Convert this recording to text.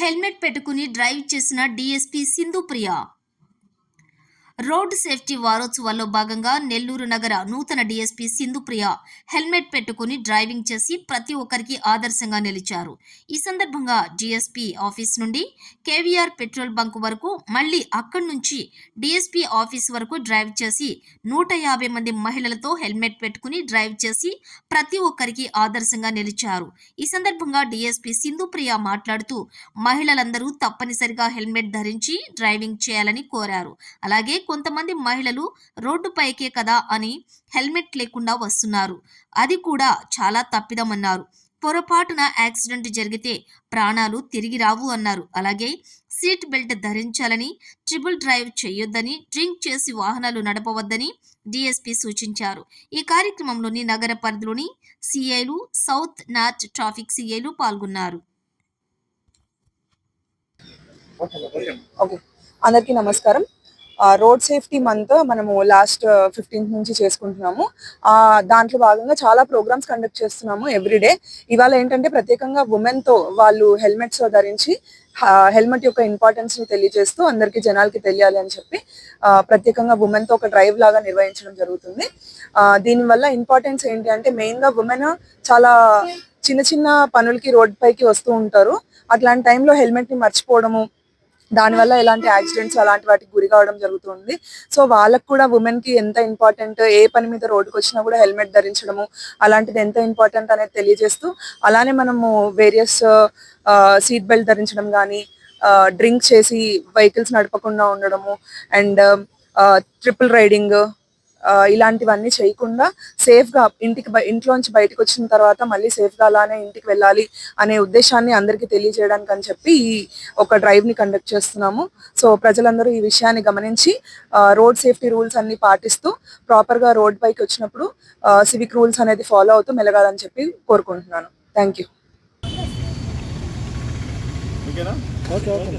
Helmet పెట్టుకుని drive చేసిన DSP Sindhu road road safety వారోత్సవాల్లో భాగంగా నెల్లూరు నగర నూతన డీఎస్పీ సింధుప్రియ హెల్మెట్ పెట్టుకుని డ్రైవింగ్ చేసి ప్రతి ఒక్కరికి ఆదర్శంగా నిలిచారు. ఈ సందర్భంగా డీఎస్పీ ఆఫీస్ నుండి కేవీఆర్ పెట్రోల్ బంక్ వరకు మళ్ళీ అక్కడి నుంచి డీఎస్పీ ఆఫీస్ వరకు డ్రైవ్ చేసి నూట యాభై మంది మహిళలతో హెల్మెట్ పెట్టుకుని డ్రైవ్ చేసి ప్రతి ఒక్కరికి ఆదర్శంగా నిలిచారు. ఈ సందర్భంగా డీఎస్పీ సింధుప్రియ మాట్లాడుతూ మహిళలందరూ తప్పనిసరిగా హెల్మెట్ ధరించి డ్రైవింగ్ చేయాలని కోరారు. అలాగే కొంతమంది మహిళలు రోడ్డుపైకే కదా అని హెల్మెట్ లేకుండా వస్తున్నారు. అది కూడా చాలా తప్పిదమన్నారు. పొరపాటున యాక్సిడెంట్ జరిగితే ప్రాణాలు తిరిగి రావు అన్నారు. అలాగే సీట్ బెల్ట్ ధరించాలని ట్రిపుల్ డ్రైవ్ చేయొద్దని డ్రింక్ చేసి వాహనాలు నడపవద్దని డిఎస్పీ సూచించారు. ఈ కార్యక్రమంలోని నగర పరిధిలోని సిఐలు సౌత్ నార్త్ ట్రాఫిక్ సిఐలు పాల్గొన్నారు. అందరికీ నమస్కారం. రోడ్ సేఫ్టీ మంత్ మనము లాస్ట్ ఫిఫ్టీన్త్ uh, నుంచి చేసుకుంటున్నాము. దాంట్లో భాగంగా చాలా ప్రోగ్రామ్స్ కండక్ట్ చేస్తున్నాము ఎవ్రీడే ఇవాళ ఏంటంటే ప్రత్యేకంగా ఉమెన్తో తో వాళ్ళు హెల్మెట్స్ ధరించి హెల్మెట్ యొక్క ఇంపార్టెన్స్ని తెలియజేస్తూ అందరికీ జనాలకి తెలియాలి అని చెప్పి ప్రత్యేకంగా ఉమెన్తో ఒక డ్రైవ్ లాగా నిర్వహించడం జరుగుతుంది. దీనివల్ల ఇంపార్టెన్స్ ఏంటి అంటే మెయిన్గా ఉమెన్ చాలా చిన్న చిన్న పనులకి రోడ్ పైకి వస్తూ ఉంటారు. అట్లాంటి టైంలో హెల్మెట్ని మర్చిపోవడము దానివల్ల ఎలాంటి యాక్సిడెంట్స్ అలాంటి వాటికి గురి కావడం జరుగుతుంది. సో వాళ్ళకు కూడా ఉమెన్కి ఎంత ఇంపార్టెంట్ ఏ పని మీద రోడ్డుకు వచ్చినా కూడా హెల్మెట్ ధరించడము అలాంటిది ఎంత ఇంపార్టెంట్ అనేది తెలియజేస్తూ అలానే మనము వేరియస్ సీట్ బెల్ట్ ధరించడం కానీ డ్రింక్ చేసి వెహికల్స్ నడపకుండా ఉండడము అండ్ ట్రిపుల్ రైడింగ్ ఇలాంటివన్నీ చేయకుండా సేఫ్గా ఇంటికి ఇంట్లోంచి బయటకు వచ్చిన తర్వాత మళ్ళీ సేఫ్గా అలానే ఇంటికి వెళ్ళాలి అనే ఉద్దేశాన్ని అందరికీ తెలియజేయడానికి అని చెప్పి ఈ ఒక డ్రైవ్ని కండక్ట్ చేస్తున్నాము. సో ప్రజలందరూ ఈ విషయాన్ని గమనించి రోడ్ సేఫ్టీ రూల్స్ అన్ని పాటిస్తూ ప్రాపర్గా రోడ్ పైకి వచ్చినప్పుడు సివిక్ రూల్స్ అనేది ఫాలో అవుతూ మెలగాలని చెప్పి కోరుకుంటున్నాను. థ్యాంక్ యూ ఓకేనా? Okay okay.